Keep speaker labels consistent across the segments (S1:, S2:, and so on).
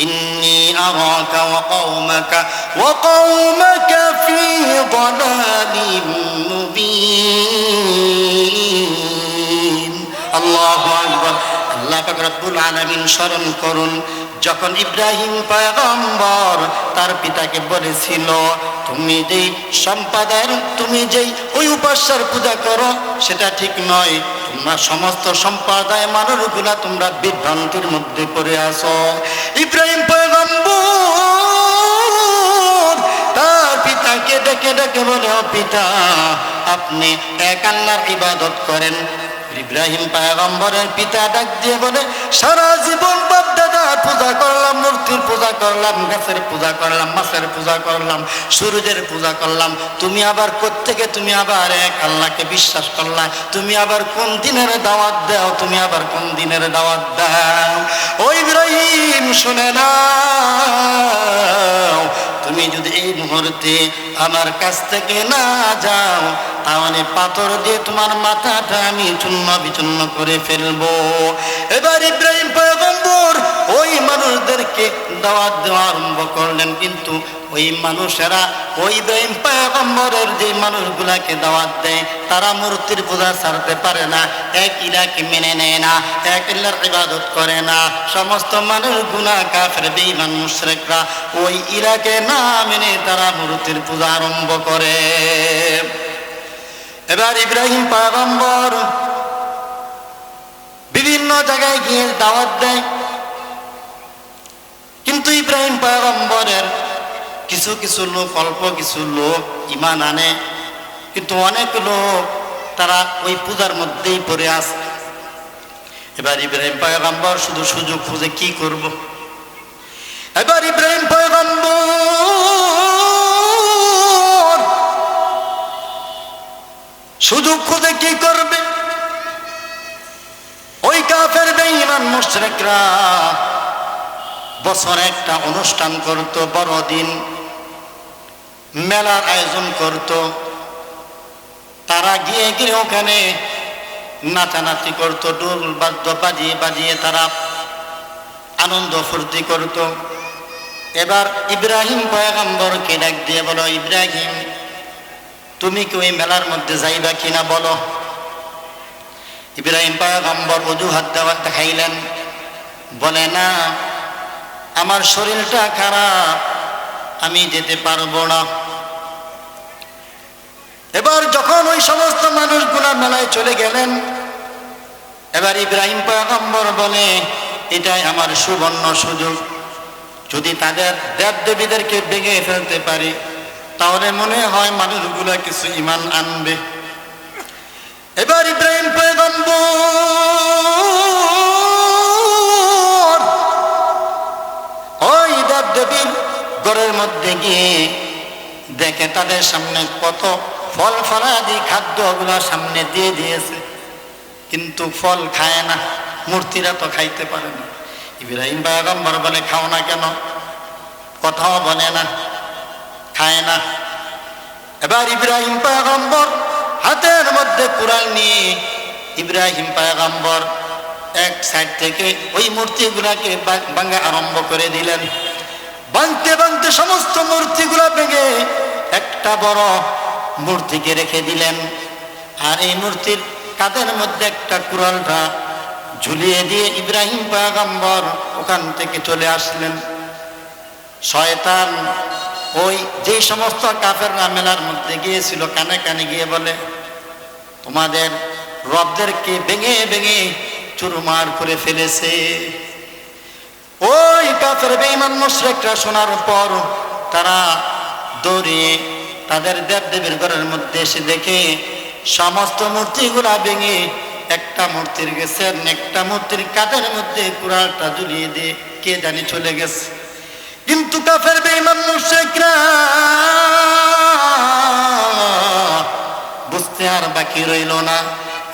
S1: إني أراك وقومك وقومك في ضلال مبين الله أكبر আল্লাহ পাক রব্বুল আলামিন স্মরণ করুন যখন ইব্রাহিম পয়গম্বর তার পিতাকে বলেছিল তুমি যেই সম্পাদন তুমি যেই ওই উপাস্যার পূজা করো সেটা ঠিক নয় তোমরা সমস্ত সম্প্রদায় মানুষগুলা তোমরা বিভ্রান্তির মধ্যে পড়ে আসো ইব্রাহিম তার ডেকে ডেকে বলে, "ও পিতা, আপনি এক আল্লাহর ইবাদত করেন। ইব্রাহিম পায়গম্বরের পিতা ডাক দিয়ে বলে, সারা জীবন বাপ দাদার পূজা করলাম, মূর্তির পূজা করলাম, গাছের পূজা করলাম, মাছের পূজা করলাম, সূর্যের পূজা করলাম। তুমি আবার কোত্থেকে তুমি আবার এক আল্লাহকে বিশ্বাস করলা। তুমি আবার কোন দিনের দাওয়াত দাও, তুমি আবার কোন দিনের দাওয়াত দাও। ওই ইব্রাহিম, শুনে এই মুহূর্তে আমার কাছ থেকে না যাও, তাহলে পাথর দিয়ে তোমার মাথাটা আমি চূন্য বিচূর্ণ করে ফেলব। এবার ইব্রাহিম পয়গম্বর ওই মানুষদেরকে দাওয়াত দেওয়া আরম্ভ করলেন। কিন্তু ওই মানুষেরা, ওই ইব্রাহিম পয়গম্বরের যে মানুষগুলাকে দাওয়াত দেয়, তারা মূর্তির পূজা ছাড়তে পারে না, এক ইলাকে মেনে নেয় না, এক ইল্লার ইবাদত করে না। সমস্ত মানুষ গুণা কাফের, বেঈমান, মুশরিকরা ওই ইরাকে না মেনে তারা মূর্তির পূজা আরম্ভ করে। এবার ইব্রাহিম পয়গম্বর বিভিন্ন জায়গায় গিয়ে দাওয়াত দেয়। কিন্তু ইব্রাহিম পয়গম্বরের কিছু কিছু লোক, অল্প কিছু লোক ইমান আনে। কিন্তু অনেক লোক তারা ওই পূজার মধ্যেই পড়ে আসে এবার ইব্রাহিম পয়গম্বর শুধু সুযোগ খুঁজে কি করব? এবার ইব্রাহিম পয়গম্বর সুযোগ খুঁজে কি করবে? ওই কাফের বেঈমান মুশরিকরা বছরে একটা অনুষ্ঠান করত, বড়দিন মেলার আয়োজন করত। তারা গিয়ে গিয়ে ওখানে নাচানাচি করত ডোল বাদ্য বাজিয়ে বাজিয়ে তারা আনন্দ ফুর্তি করত। এবার ইব্রাহিম পয়গম্বরকে ডাক দিয়ে বলো, ইব্রাহিম, তুমি কি ওই মেলার মধ্যে যাইবা কিনা বলো? ইব্রাহিম পয়গম্বর অজুহাত দেওয়া দেখাইলেন। বলে, না আমার শরীরটা খারাপ, আমি যেতে পারব না। এবার যখন ওই সমস্ত মানুষগুলা মেলায় চলে গেলেন, এবার ইব্রাহিম পয়গম্বর বলে, এটাই আমার সুবর্ণ সুযোগ। যদি তাদের দেব দেবীদেরকে ভেঙে ফেলতে পারি, তাহলে মনে হয় মানুষগুলা কিছু ইমান আনবে। এবার ইব্রাহিম পয়গম্বর ওই দেব ঘরের মধ্যে গিয়ে দেখে তাদের সামনে কত ফল ফলাদি খাদ্যগুলো সামনে দিয়ে দিয়েছে, কিন্তু ফল খায় না, মূর্তিরা তো খাইতে পারে না। ইব্রাহিম পয়গম্বর বলে, খাও না কেন? কথাও বলে না, খায় না। এবার ইব্রাহিম পয়গম্বর হাতের মধ্যে কুড়াল নিয়ে ইব্রাহিম পয়গম্বর এক সাইড থেকে ওই মূর্তিগুলাকে বা- ভাঙা আরম্ভ করে দিলেন। ভাঙতে ভাঙতে সমস্ত মূর্তিগুলা ভেঙে একটা বড় মূর্তিকে রেখে দিলেন। আর এই মূর্তির কাদের মধ্যে একটা কুড়ালটা ঝুলিয়ে দিয়ে ইব্রাহিম পয়গম্বর ওখান থেকে চলে আসলেন। শয়তান ওই যে সমস্ত কাফেররা মেলার মধ্যে গিয়েছিল, কানে কানে গিয়ে বলে, তোমাদের রবদেরকে ভেঙে ভেঙে চুরমার করে ফেলেছে। ওই কাফের বেঈমান মুশরিকরা শোনার পর তারা দৌড়িয়ে তাদের দেব দেবীর ঘরের মধ্যে এসে দেখে সমস্ত মূর্তিগুলা ভেঙে একটা মূর্তির গেছে একটা মূর্তির কাদের মধ্যে কুড়ালটা ঝুলিয়ে দিয়ে কে জানি চলে গেছে। কিন্তু কাফের বেঈমান মুশরিকরা বুঝতে আর বাকি রইল না।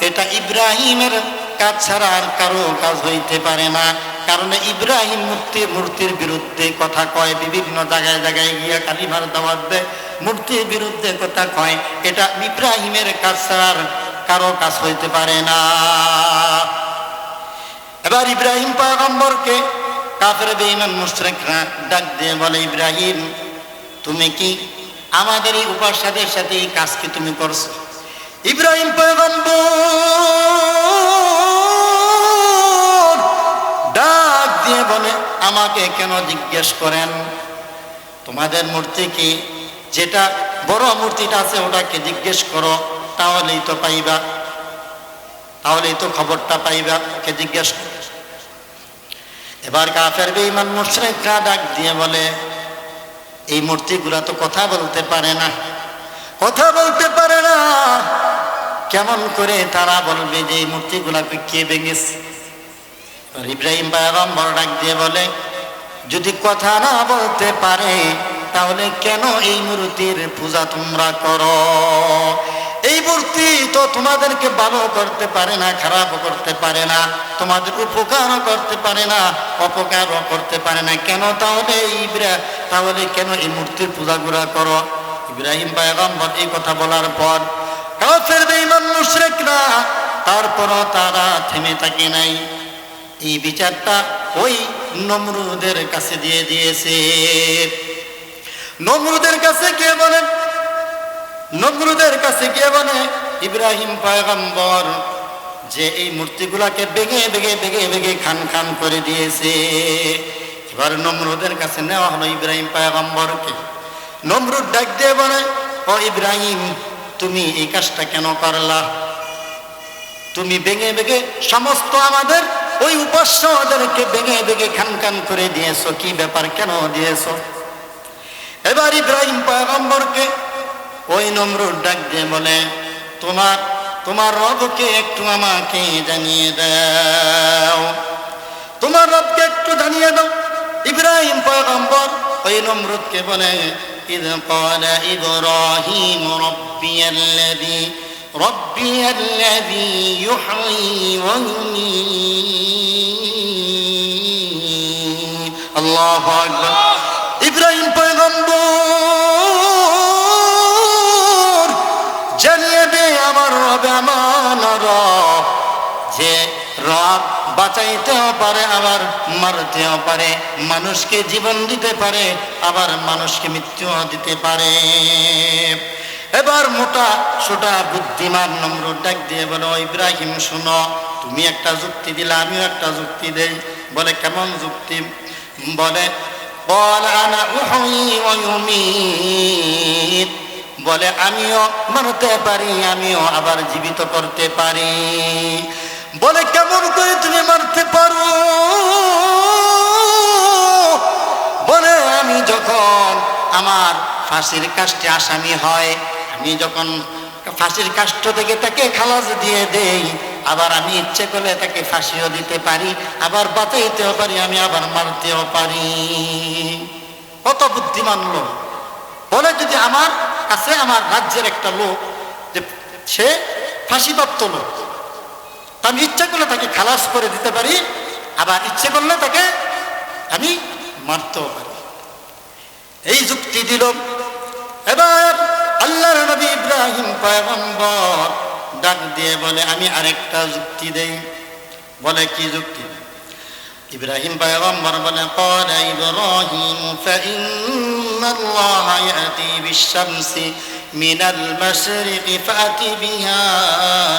S1: এটা ইব্রাহিমের কাজ ছাড়া আর কারও কাজ হইতে পারে না। কারণ ইব্রাহিম মূর্তি মূর্তির বিরুদ্ধে কথা কয়, বিভিন্ন জায়গায় জায়গায় গিয়া কালিমার দাওয়াত দেয়। মূর্তির বিরুদ্ধে কথা কয়, এটা ইব্রাহিমের কাজ আর কারও কাজ হইতে পারে না। এবার ইব্রাহিম পয়গম্বরকে কাফের, বেঈমান, মুশরিকরা ডাক দিয়ে বলে, ইব্রাহিম, তুমি কি আমাদের এই উপাসাদের সাথে এই কাজ কি তুমি করছ? ইব্রাহিম পয়গম্বর দিয়ে বলে, আমাকে কেন জিজ্ঞেস করেন? তোমাদের মূর্তি কি? যেটা বড় মূর্তিটা আছে, ওটাকে জিজ্ঞেস করো, তাহলেই তো পাইবা। তাহলেই তো খবরটা পাইবা কে জিজ্ঞেস এবার কাফের বেঈমান মুশরিকরা ডাক দিয়ে বলে, এই মূর্তিগুলা তো কথা বলতে পারে না। কথা বলতে পারে না। কেমন করে তারা বলবে যে এই মূর্তিগুলাকে কে ভেঙেছে? ইব্রাহিম পায়গম্বর ডাক দিয়ে বলে, যদি কথা না বলতে পারে, তাহলে কেন এই মূর্তির পূজা তোমরা করো? এই মূর্তি তো তোমাদেরকে ভালো করতে পারে না খারাপ করতে পারে না, তোমাদের উপকারও করতে পারে না, অপকারও করতে পারে না। কেন তাহলে ইব্রা, তাহলে কেন এই মূর্তির পূজা পূজাগুলা করো? ইব্রাহিম পায়গম্বর এই কথা বলার পর কাফের বেঈমান মুশরিকরা, তারপরও তারা থেমে থাকে নাই। এই বিচারটা ওই নমরুদের কাছে দিয়ে দিয়েছে। নমরুদের কাছে কে বলেন নমরুদের কাছে কে বলে? ইব্রাহিম পয়গম্বর, যে এই মূর্তিগুলাকে বেগে বেগে বেগে বেগে খান খান করে দিয়েছে। এবার নমরুদের কাছে নেওয়া হলো ইব্রাহিম পয়গম্বরকে। নমরুদ ডাক দিয়ে বলে, ও ইব্রাহিম, তুমি এই কাজটা কেন করলা? তুমি বেগে বেগে সমস্ত আমাদের ওই উপাস্যদেরকে বেগে বেগে খান খান করে দিয়েছো কি ব্যাপার কেন দিয়েছো এবার ইব্রাহিম পয়গম্বরকে ওই নমরুদ ডাক দিয়ে বলে তোমার তোমার রবকে একটু আমাকে জানিয়ে দাও তোমার রবকে একটু জানিয়ে দাও ইব্রাহিম পয়গম্বর ওই নমরুদকে বলে إذ قال إبراهيم ربي الذي ربي الذي يحيي ويميت الله أكبر ইব্রাহিম পয়গম্বর জানিয়ে দে আমার রবে আমার রব যে রব বাঁচাইতেও পারে আবার মারতেও পারে মানুষকে জীবন দিতে পারে আবার মানুষকে মৃত্যুও দিতে পারে এবার মোটা সোটা বুদ্ধিমান নম্র ডাক দিয়ে বলো ইব্রাহিম, শুনো, তুমি একটা যুক্তি দিলে, আমিও একটা যুক্তি দেই। বলে, কেমন যুক্তি? বলে, বল আমিও মারতে পারি, আমিও আবার জীবিত করতে পারি। বলে, কেমন করে তুমি মারতে পারো? বলে, আমি যখন আমার ফাঁসির কাজটি আসামি হয় আমি যখন ফাঁসির কাষ্ট থেকে তাকে খালাস দিয়ে দেই, আবার আমি ইচ্ছে করলে তাকে ফাঁসিও দিতে পারি, আবার বাঁচাইতেও পারি, আমি আবার মারতেও পারি। কত বুদ্ধিমান লোক। বলে যদি আমার কাছে, আমার রাজ্যের একটা লোক, যে সে ফাঁসিপ্রাপ্ত লোক আমি ইচ্ছে করলে তাকে খালাস করে দিতে পারি, আবার ইচ্ছে করলে তাকে আমি মারতেও পারি। এই যুক্তি দিল। এবার আল্লাহর নবী ইব্রাহিম পয়গম্বর ডাক দিয়ে বলে আমি আরেকটা যুক্তি দেই বলে কি যুক্তি ইব্রাহিম পয়গম্বর বলে قال إبراهيم فإن الله يأتي بالشمس من المشرق فأت بها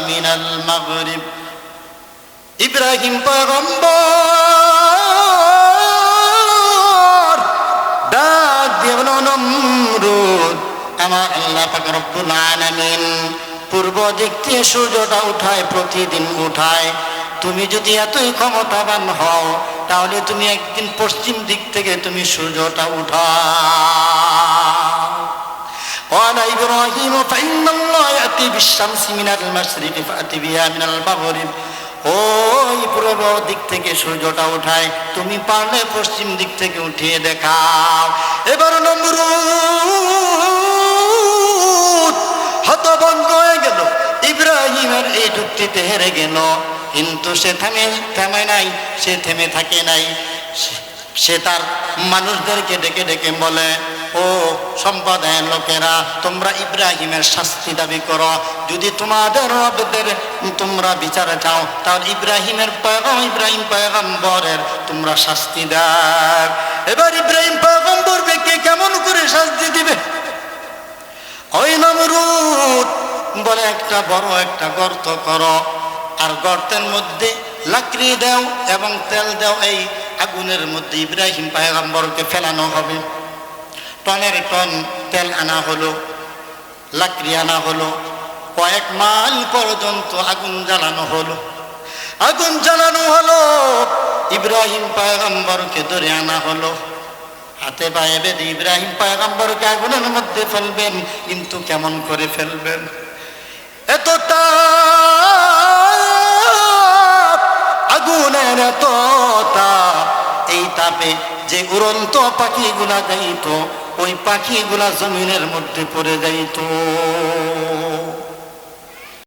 S1: من المغرب ইব্রাহিম পয়গম্বর ডাক দিয়ে বলো নমরুদ আমার আল্লাহ পাক রব্বুল আলামিন পূর্ব দিক থেকে সূর্যটা উঠায় প্রতিদিন উঠায় তুমি যদি এতই ক্ষমতাবান হও তাহলে তুমি একদিন পশ্চিম দিক থেকে তুমি সূর্যটা উঠাও قال إبراهيم فإن الله يأتي بالشمس من المشرق فأتي بها من المغرب ওই পূর্ব দিক থেকে সূর্যটা উঠায় তুমি পারলে পশ্চিম দিক থেকে উঠিয়ে দেখাও এবার নমরুদ ইব্রাহিমের এই যুক্তিতে হেরে গেল। কিন্তু সে থেমে থেমে নাই, সে থেমে থাকে নাই। সে- তার মানুষদেরকে ডেকে ডেকে বলে, ও সম্প্রদায়ের লোকেরা, তোমরা ইব্রাহিমের শাস্তি দাবি করো। যদি তোমাদের রবদের তোমরা বিচারে চাও, তাহলে ইব্রাহিমের পয়গম, ইব্রাহিম পয়গম্বরের তোমরা শাস্তি দাও। এবার ইব্রাহিম পয়গম্বরকে কেমন করে শাস্তি দিবে? ওই নমরুদ? বলে একটা বড় একটা গর্ত করো। আর গর্তের মধ্যে লাকড়ি দেও এবং তেল দেও, এই আগুনের মধ্যে ইব্রাহিম পায়গাম্বরকে ফেলানো হবে। টনের টন তেল আনা হলো, লাকড়ি আনা হলো। কয়েক মাইল পর্যন্ত আগুন জ্বালানো হলো। আগুন জ্বালানো হলো, ইব্রাহিম পায়গাম্বরকে ধরে আনা হলো। হাতে পায়ে বেঁধে ইব্রাহিম পায়গাম্বরকে আগুনের মধ্যে ফেলবেন, কিন্তু কেমন করে ফেলবেন? এতটা আগুনের এত এই তাপে যে উড়ন্ত পাখিগুলা যাইত ওই পাখিগুলা জমিনের মধ্যে পড়ে যাইত।